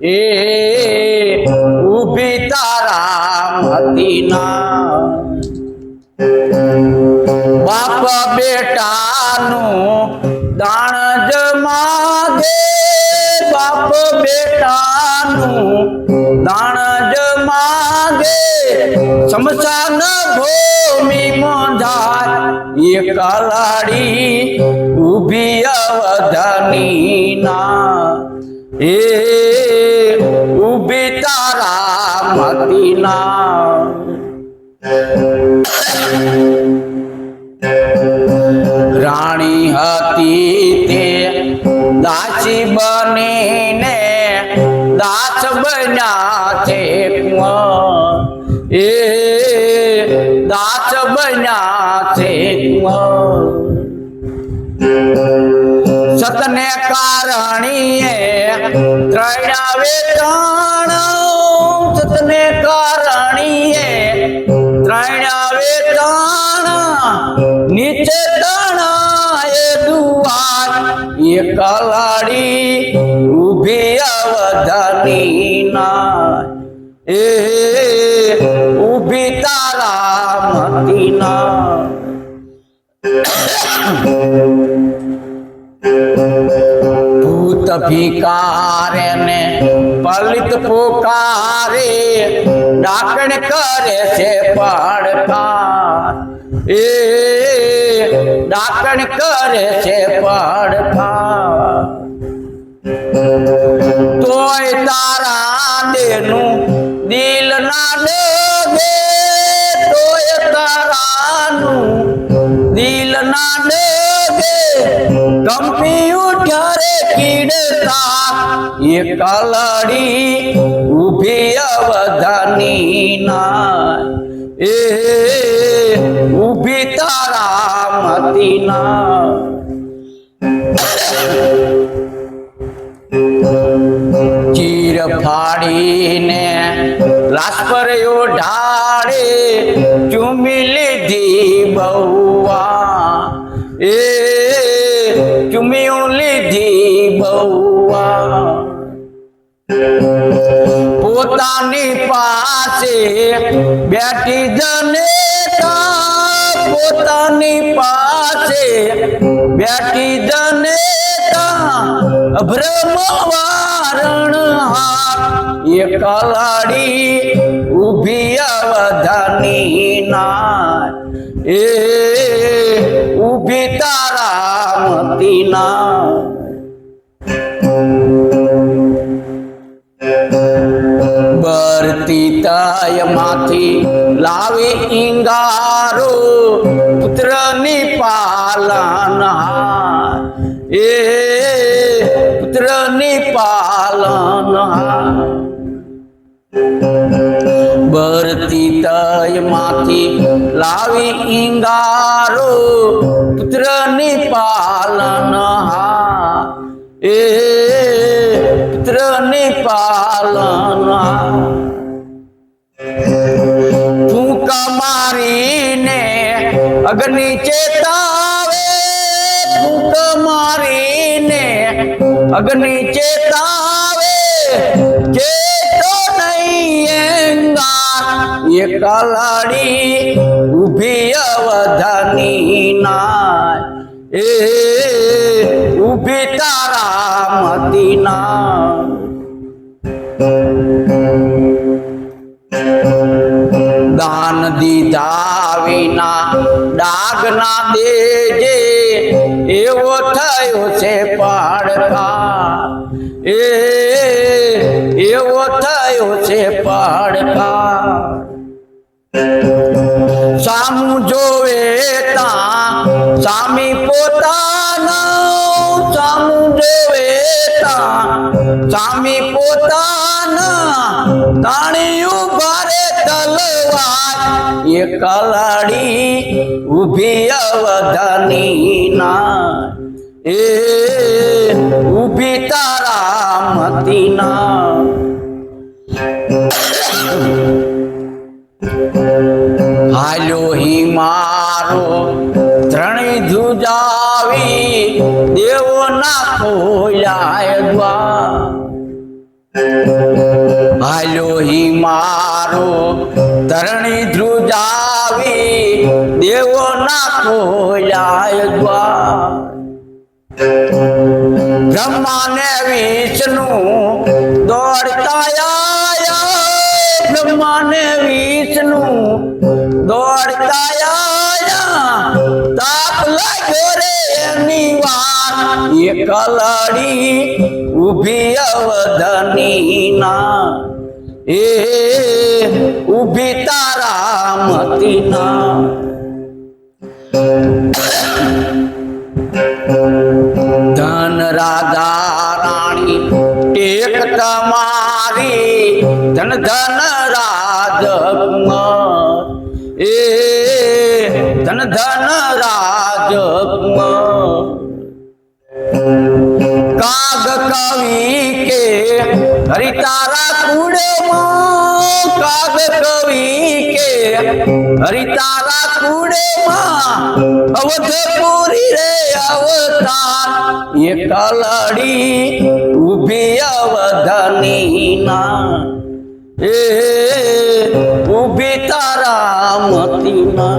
એ ઊભી તારા મતીના બાપ બેટાનું દાણ જ માગે, બાપ બેટાનું દાણ જ માગે. શમશાન ભૂમિ મોંધાર એ કલાડી ઊભી અવધની ના એ ઊભી તારા મતીના રાણી હતી તે દાસી બનીને દાસ બન્યા છે. એ દાસ બન્યા છે સતને સતને કારણીએ ત્રણ વેતણ સતને કારણીએ ત્રણ વેતણ નીચે તણાએ દુવાર એ કલાડી ઊભી અવધની ના એ ઊભી તારા મતીના ભૂત ભિકારે ને सभी भिकारन पलित पुकारे, डाकण करे से पड़का ए, डाकण करे से पड़का तो तारा देनु, दिल ना दे तो तारा दिल ना दे कंप्यूटर किडता, ये ना ए, उभी तारा चीर फाड़ी ने लाश पर यो ढाड़े चुमिल दी बउआ પોતાની પાસે બેઠી જનેતા પોતાની પાસે બેઠી જનેતા ભ્રમ વારણ હાથ એ કલાડી ઊભી અવધની ના એ પુત્રની પાલન. એ પુત્રની પાલન. બરતી તયમાંથી લાવી ઈંગારો પુત્રની પાલન. એ પુત્રની પાલન. ફૂંકા મારીને અગ્નિ ચેતાવે ફૂંકા મારીને. અગ્નિ ચેતાવે, ચેતો નહીં એંગા એ કલાડી ઊભી અવધની ના એ ઊભી તારા મતીના દાન દીધા વિના ડાગ ના દેજે, એવો થયો છે પાડકા. એ, એવો થયો છે પાડકા. સામું જોવે તા, સામી પોતાના, સામું જોવે તા, સામી પોતાના, તાણી ઉભારે તલવાર એ કલાડી ઊભી અવધની ના એ ઊભી તારા મતીના હાલ્યો હી મારો ત્રણેય ધ્રુજાવી દેવો ના ખોલાય દ્વાર હાલ્યો હી મારો ધરણી ધ્રુજાવી દેવો ના ખોલાય દ્વાર બ્રહ્મા ને વિષ્ણુ દોડતા આયા બ્રહ્મા ને વિષ્ણુ દોડતા આયા તાપ લાગ્યો રે એની વાત એ કલડી ઊભી અવધની ના એ ઊભી તારા મતી ના ધન રાધા રાણી ટેક તમારી ધન ધન રાજકુમાર हरि तारा कूड़े माँ कवि के। हरि तारा कूड़े माँ, अवधपुरी रे अवतार। ये कलड़ी उभी अवधनी ना। ए उभी तारा मती ना।